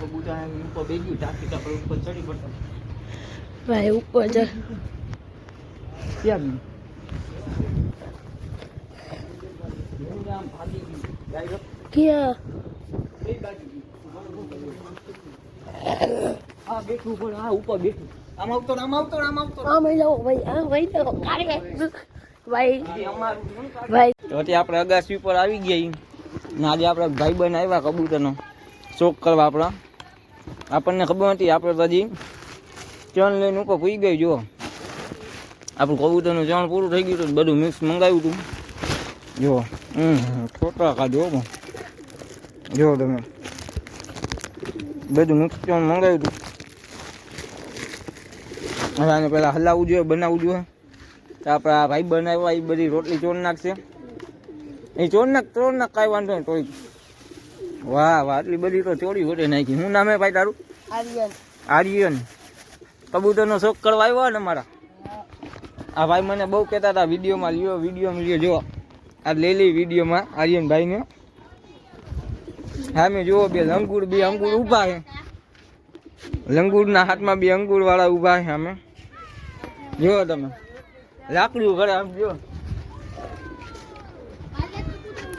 કબૂતર આમ ઉપર બેગ્યું ટાંકી ટાંકી ઉપર ચડી પડતા. ભાઈ ઉપર જ. ક્યાં? આ બેઠું ઉપર આ ઉપર બેઠું. આમ આવતો આમ આવતો આમ આવતો આમ આવી જાઓ ભાઈ આમ ભાઈ જાઓ. ભાઈ તો અત્યારે આપણે અગાસી ઉપર આવી ગયા ઈ. ને આજે આપણે ભાઈ બહેન આવ્યા કબૂતરનો. શોખ કરવા આપણા. આપણને ખબર નથી, આપણે તો હજી ચણ લઈને ઉપર પૂઈ ગઈ જો આપણું કબૂતરનું ચણ પૂરું થઈ ગયું હતું, બધું મિક્સ મંગાવ્યું હતું. જો હમ છોટા કાઢો. જો તમે. બધું મિક્સ ચણ મંગાવ્યું હતું. હવે આને પહેલાં હલાવવું જોઈએ, બનાવવું જોઈએ. તો આપણે આ ભાઈ બનાવ્યા, એ બધી રોટલી ચોર નાખશે. એ ચોર નાખ ચોર નાખ, કાંઈ વાંધો નહીં, તોય. વાહ વાહ આટલી બધી તો ચોરી હોટે નાખી. શું નામે ભાઈ તારું? આર્યન. આર્યન. કબૂતરનો શોખ કરવા આવ્યો ને મારા આ ભાઈ મને બહુ કહેતા હતા વિડીયોમાં લ્યો વિડીયોમાં લ્યો જો આ લઈ લઈ વિડીયોમાં આર્યન ભાઈને હા મેં જુઓ બે લંગુર બે અંગુર ઊભા છે. લંગુરના હાથમાં બે અંગુર વાળા ઊભા છે અમે જુઓ તમે. લાકડું ઘરે આમ જો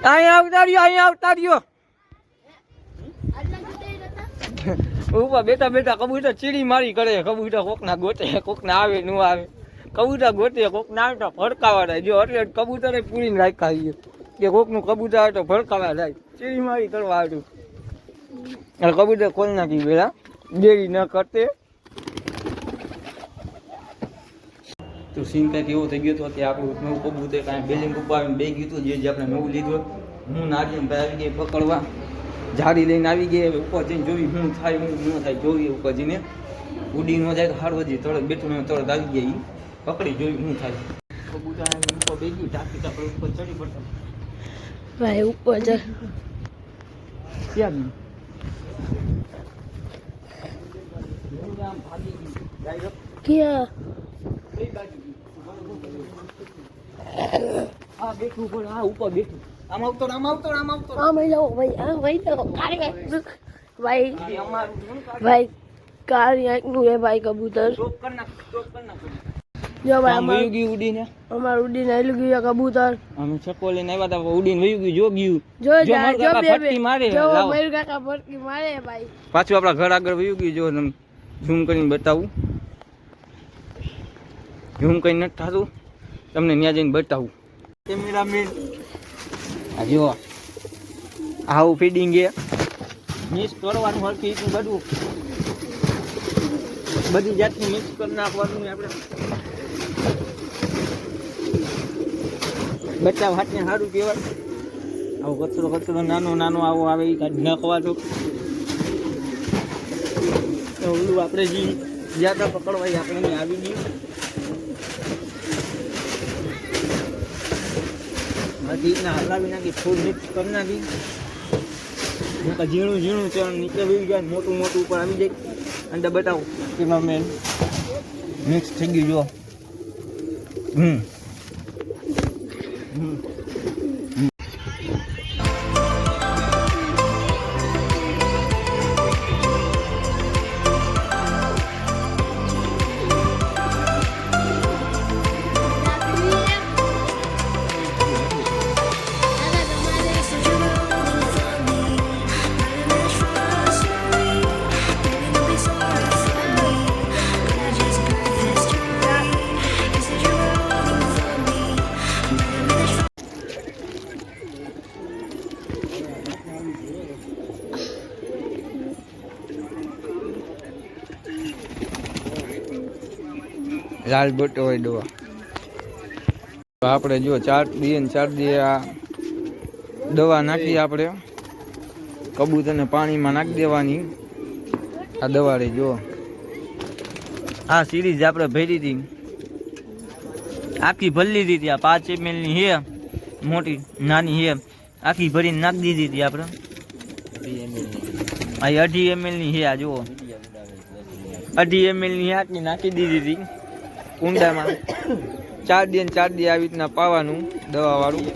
અહીંયા આવતા રહ્યો અહીંયા આવતા રહ્યો. ઉપર બેઠા બેઠા કબૂતર ચીડી મારી કરે. કબૂતર કોકના ગોતે, કોકના આવે, નું આવે. કબૂતર ગોતે, કોકના આવે તો ફડકાવા થાય જો એટલે કબૂતરે પૂરીને રાખ્યા ગયો કે કોકનું કબૂતર આવે તો ફડકાવા થાય ચીડી મારી કરવા આવ્યું અને કબૂતર ખોલી નાખી પેલા દેરી ન કરતે. તો સીન કંઈક એવો થઈ ગયો હતો કે આપણું નવું કબૂતર કાંઈ બિલ્ડિંગ ઉપર બે ગયું હતું. જે આપણે નવું લીધું હું નારિયેલ ભાઈ આવી ગઈ પકડવા. જાડી લઈને આવી ગઈ હવે ઉપર જઈને જોઈ શું થાય શું ન થાય જોઈએ ઉપર જઈને ઉડી ન જાય તો હારવા જઈએ તરત બેઠું ને તરત આવી ગઈ. પકડી જોઈ શું થાય. કબૂતર ઉપર બે ગયું ટાંકી ટાંકી ઉપર ચડી પડતા ભાઈ ઉપર જ. ગયું ગયું ક્યાં? આ બેઠું પણ આ ઉપર બેઠું. આમ આવતો આમ આવતો આમ આવતો આમ આવી જાઓ ભાઈ આમ ભાઈ તો ભાઈ એ? ભાઈ કાળી આંખનું હે ભાઈ કબૂતર. કર કર. જો ભાઈ અમારું ગયું ઉડીને? અમારું ઉડીને આવેલું ગયું કબૂતર. અમે છકો લઈને આવ્યા હતા ઉડીને વયું ગયું જો ગયું. જો જો મારું કાકા ફટકી મારે જો. મયુર કાકા ફટકી મારે ભાઈ. પાછું આપણા ઘર આગળ વયું ગયું જો તમે ઝૂમ કરીને બતાવું. ઝૂમ કરીને નથી થતું તમને ત્યાં જઈને બતાવું. કેમેરામેન જો, આવું ફીડિંગ એ મિક્સ કરવાનું હરખી બધું. બધી જાતનું મિક્સ કરી નાખવાનું આપણે. બચ્ચા હાથને સારું કહેવાય. આવો કચરો કચરો, નાનો નાનો આવો આવે, એ કાઢી નાખવા તો તો ઓલું આપણે જે જ્યાં પકડવાય આપણે આવી ગયું. બધી રીતના હલાવી નાખી ફૂલ મિક્સ કરી નાખી. ઝીણું ઝીણું ચણ નીચે વહી જાય મોટું મોટું ઉપર આવી જાય. અને બતાવો. તેમાં મેં મિક્સ થઈ ગયું જો હમ. હમ. લાલ બટો હોય તો આપણે જો ચાર દી ને ચાર દી આ દવા નાખી આપણે. કબૂતરને પાણીમાં નાખી દેવાની. આ દવા રહી, જો. આ સિરીઝ આપણે ભરી હતી. આખી ભરી દીધી આ પાંચ એમએલની હે, મોટી, નાની હે. આખી ભરીને નાખી દીધી હતી આપણે. આ અઢી એમએલની હે આ, જુઓ. અઢી એમએલની આટલી નાખી દીધી હતી. કુંડામાં ચાર દિન ચાર દી આવી રીતના પાવાનું દવા વાળું